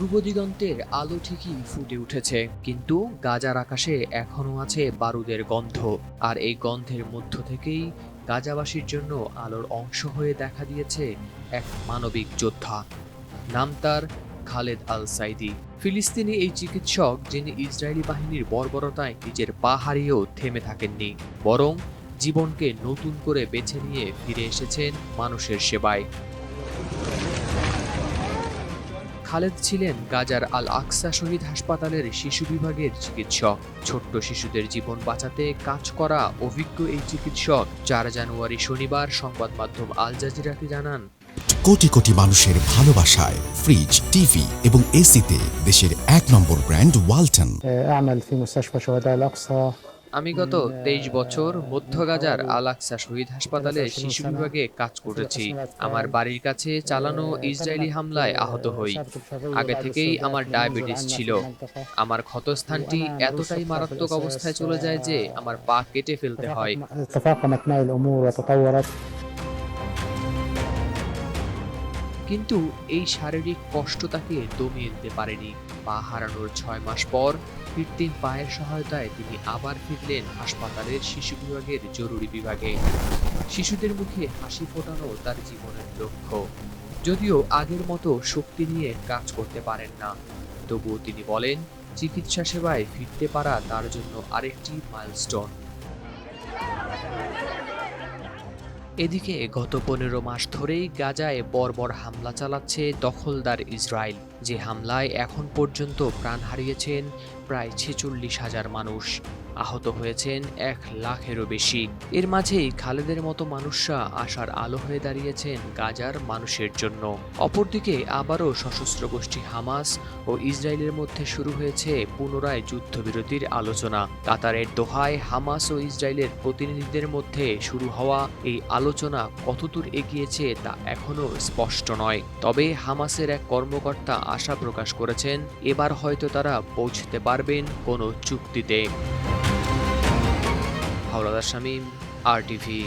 পূর্ব দিগন্তের আলো ঠিকই ফুটে উঠেছে, কিন্তু গাজার আকাশে এখনও আছে বারুদের গন্ধ। আর এই গন্ধের মধ্য থেকেই গাজাবাসীর জন্য আলোর অংশ হয়ে দেখা দিয়েছে এক মানবিক যোদ্ধা। নাম তার খালেদ আল সাইদি ফিলিস্তিনি এই চিকিৎসক, যিনি ইসরায়েলি বাহিনীর বর্বরতায় নিজের পা হারিয়েও থেমে থাকেননি, বরং জীবনকে নতুন করে বেছে নিয়ে ফিরে এসেছেন মানুষের সেবায়। খালেদ ছিলেন গাজার আল আকসা শহীদ হাসপাতালের শিশু বিভাগের চিকিৎসক। ছোট্ট শিশুদের জীবন বাঁচাতে কাজ করা অভিজ্ঞ এই চিকিৎসক। চার জানুয়ারি শনিবার সংবাদ মাধ্যম আল জাজিরাকে জানান কোটি কোটি মানুষের ভালোবাসায় ফ্রিজ টিভি এবং এসিতে দেশের এক নম্বর ব্র্যান্ড ওয়ালটন। আমি গত তেইশ বছর মধ্য গাজার আলাক্সা শহীদ হাসপাতালে শিশু বিভাগে কাজ করেছি। আমার বাড়ির কাছে চালানো ইসরায়েলি হামলায় আহত হই। আগে থেকেই আমার ডায়াবেটিস ছিল। আমার ক্ষতস্থানটি এতটাই মারাত্মক অবস্থায় চলে যায় যে আমার পা কেটে ফেলতে হয়। কিন্তু এই শারীরিক কষ্ট তাকে দমিয়ে দিতে পারেনি। পা হারানোর ছয় মাস পর কৃত্রিম পায়ের সহায়তায় তিনি আবার ফিরলেন হাসপাতালের শিশু বিভাগের জরুরি বিভাগে। শিশুদের মুখে হাসি ফোটানো তার জীবনের লক্ষ্য। যদিও আগের মতো শক্তি নিয়ে কাজ করতে পারেন না, তবুও তিনি বলেন, চিকিৎসা সেবায় ফিরতে পারা তার জন্য আরেকটি মাইলস্টোন এদিকে গত পনেরো মাস ধরেই গাজায় বর্বর হামলা চালাচ্ছে দখলদার ইসরায়েল। যে হামলায় এখন পর্যন্ত প্রাণ হারিয়েছেন প্রায় ছেচল্লিশ হাজার মানুষ। আহত হয়েছেন এক লাখেরও বেশি। এর মাঝেই খালেদের মতো মানুষরা আশার আলো হয়ে দাঁড়িয়েছেন গাজার মানুষের জন্য। অপরদিকে আবারও সশস্ত্র গোষ্ঠী হামাস ও ইসরায়েলের মধ্যে শুরু হয়েছে পুনরায় যুদ্ধবিরতির আলোচনা। কাতারের দোহায় হামাস ও ইসরায়েলের প্রতিনিধিদের মধ্যে শুরু হওয়া এই আলোচনা কতদূর এগিয়েছে তা এখনও স্পষ্ট নয়। তবে হামাসের এক কর্মকর্তা আশা প্রকাশ করেছেন এবার হয়তো তারা পৌঁছতে পারবেন কোনো চুক্তিতে। হাওড়াদার শামীম আর টিভি।